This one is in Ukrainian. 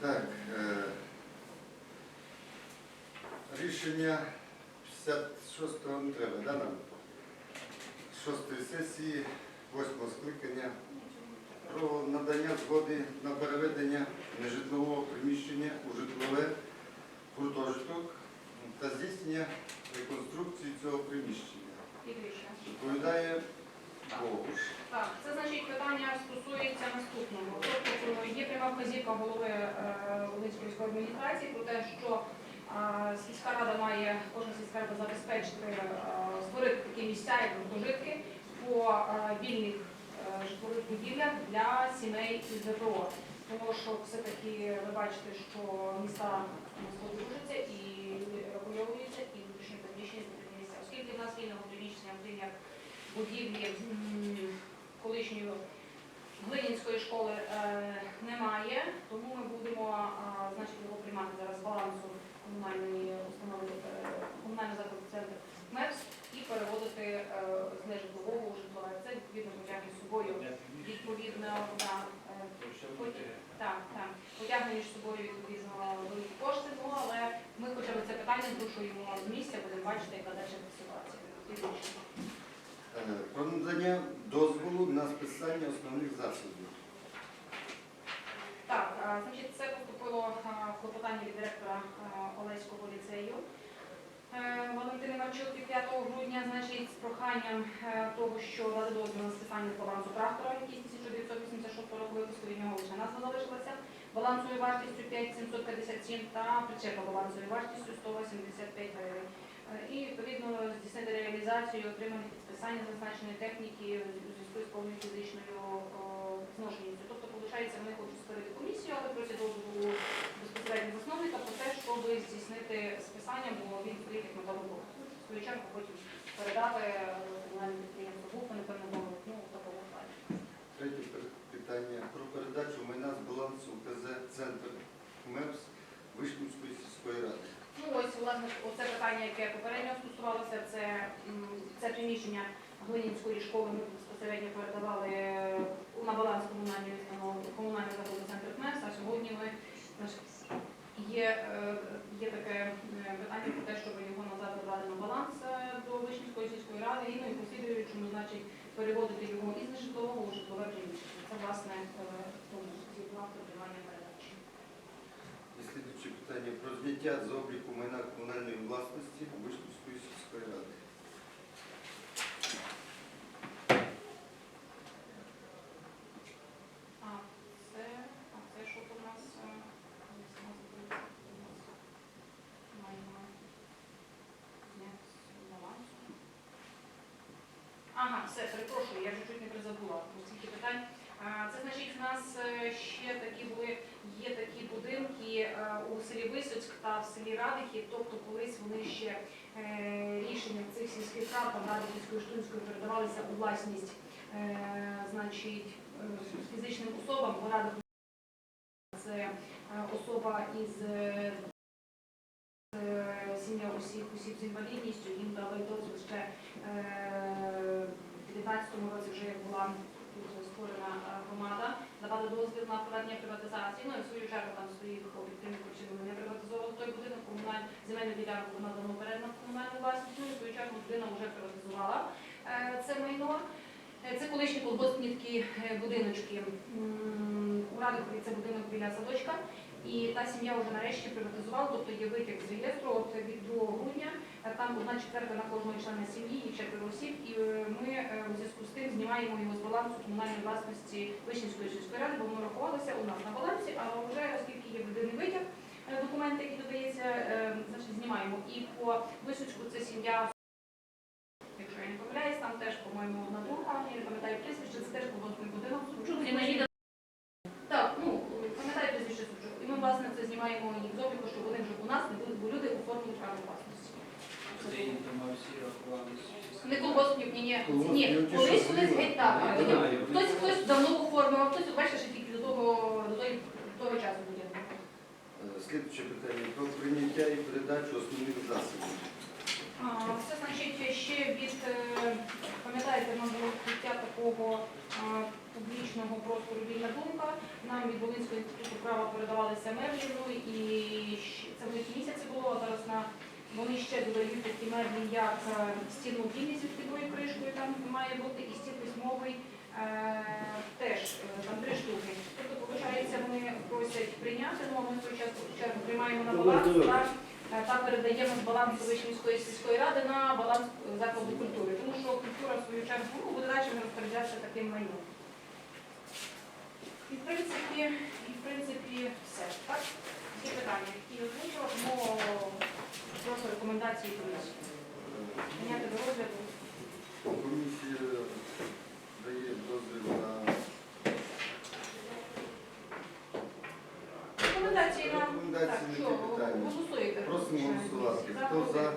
Так, е, рішення 56-го не треба, да, нам? Шостої сесії, восьмого скликання про надання згоди на переведення нежитлового приміщення у житлове гуртожиток та здійснення реконструкції цього приміщення. Підвищення. Відповідає Богуш. Так, це значить питання стосується наступного. Тобто є пряма вказівка голови е, Волинської військової адміністрації про те, що сільська рада має, кожна сільська рада забезпечити, е, створити такі місця, як гуртожитки по е, вільних житлових будівлях для сімей із ВПО. Тому що все-таки ви бачите, що міста у і евакуйовуються, і внутрішньо приміщення місця. Оскільки в нас вільного приміщення в будівлі колишньої Глинінської школи е, немає, тому ми будемо а, значить, його приймати зараз з балансу комунальної установи е, комунального закладу центр МЕПС і переводити е, з нежитлового у житлове. Це відповідно потягне з собою відповідно да, е, так, так. Потягне між собою відповідно великі кошти, ну, але ми хоча б це питання зрушуємо з місця, будемо бачити, яка далі ситуація. Е, Про надання дозволу на списання основних засобів. Так, значить, це поступило а, клопотання від директора Олеського ліцею. Е, Валентини Марчук від 5 грудня, значить, з проханням е, того, що дали дозвіл на списання балансу трактора, який з 1986 року випуску від нього лише назва залишилася, балансовою вартістю 5757 та причепа балансовою вартістю 185 гривень. І відповідно здійснити реалізацію отриманих від списання зазначеної техніки у зв'язку з повною фізичною зношеністю. Тобто, виходить, вони хочуть створити комісію, але просять дозволу безпосередньо засновника про те, щоб здійснити списання, бо він як металобух. В свою чергу потім передати е, комунальному підприємству ГУП, напевно, ну, в такому плані. Третє питання про передачу майна з балансу КЗ Центр МЕПС Вишнівської сільської ради. Ну ось власне оце питання, яке попередньо стосувалося, це, це приміщення Глинінської школи. Ми безпосередньо передавали е, на баланс комунальної установи комунального закладу центр КНЕС, а сьогодні ми є, е, є таке е, питання про те, щоб його назад додати на баланс до Вишнівської сільської ради і ну і послідуючому, значить, переводити його із нежитлового у житлове приміщення. Це власне тому два приймання передачі. Слідуюче питання про зняття з обліку майна комунальної власності Вишнівської сільської ради. А це, а це що у нас? е, Маємо зняти з балансу. Ага, все, перепрошую, я вже чуть не призабула про питань. Це значить, в нас е, ще такі були, є такі будинки е, у селі Висоцьк та в селі Радихів, тобто колись вони ще е, рішення цих сільських рад там Радихівської Штунської передавалися у власність значить, фізичним особам, бо Радих це особа із е, сім'я осіб, з інвалідністю, їм дали дозвіл ще е, в 19-му році вже як була створена е, громада, давали дозвіл на проведення приватизації. Ну і в свою чергу там своїх об'єктивних причин не приватизовували той будинок, комунальну земельну ділянку вона давно передана в комунальну власність. Ну і в свою чергу людина вже приватизувала е, це майно. Це колишні колгоспні такі будиночки. У Радикові це будинок біля садочка. І та сім'я вже нарешті приватизувала, тобто є витяг з реєстру от від 2 грудня. Там одна четверта на кожного члена сім'ї і четверо осіб. І е, ми е, у зв'язку з тим знімаємо його з балансу комунальної власності Вишнівської сільської ради, бо воно рахувалося у нас на балансі, а вже оскільки є єдиний витяг, е, документ, який додається, значить знімаємо. І по Височку це сім'я. Якщо я не помиляюсь, там теж, по-моєму, одна думка, я не пам'ятаю прізвище, це теж колгоспний будинок. Зінаїда так, ну пам'ятаю прізвище Субчук. І ми знімаємо їх з обліку, щоб вони вже у нас не були, бо люди оформлюють право власності. Не колгоспнів, ні, ні. Ні, колись колись геть так. Хтось хтось давно оформив, а хтось бачите, що тільки до того до той до того часу буде. Е, питання про прийняття і передачу основних засобів. А, Це значить ще від, е, пам'ятаєте, нам було відкриття такого публічного простору вільна думка. Нам від Волинського інституту права передавалися меблі, і це в них місяці було, а зараз на вони ще додають такі меблі, як е, стіну в зі східною кришкою, там має бути, і стін письмовий е теж е, там три штуки. Тобто, виходить, вони просять прийняти, ну ми в той час чергу приймаємо на баланс. Е, та передаємо з балансу Вишнівської сільської ради на баланс закладу культури, тому що культура в свою чергу ну, буде далі розпоряджатися таким майном. І в принципі, все. Так? Всі питання, які озвучила, тому прошу рекомендації комісії. Прийняти до розгляду. Комісія дає дозвіл на Рекомендації нам Рекомендації так, на що питання. голосуєте. Просимо голосувати. Хто за?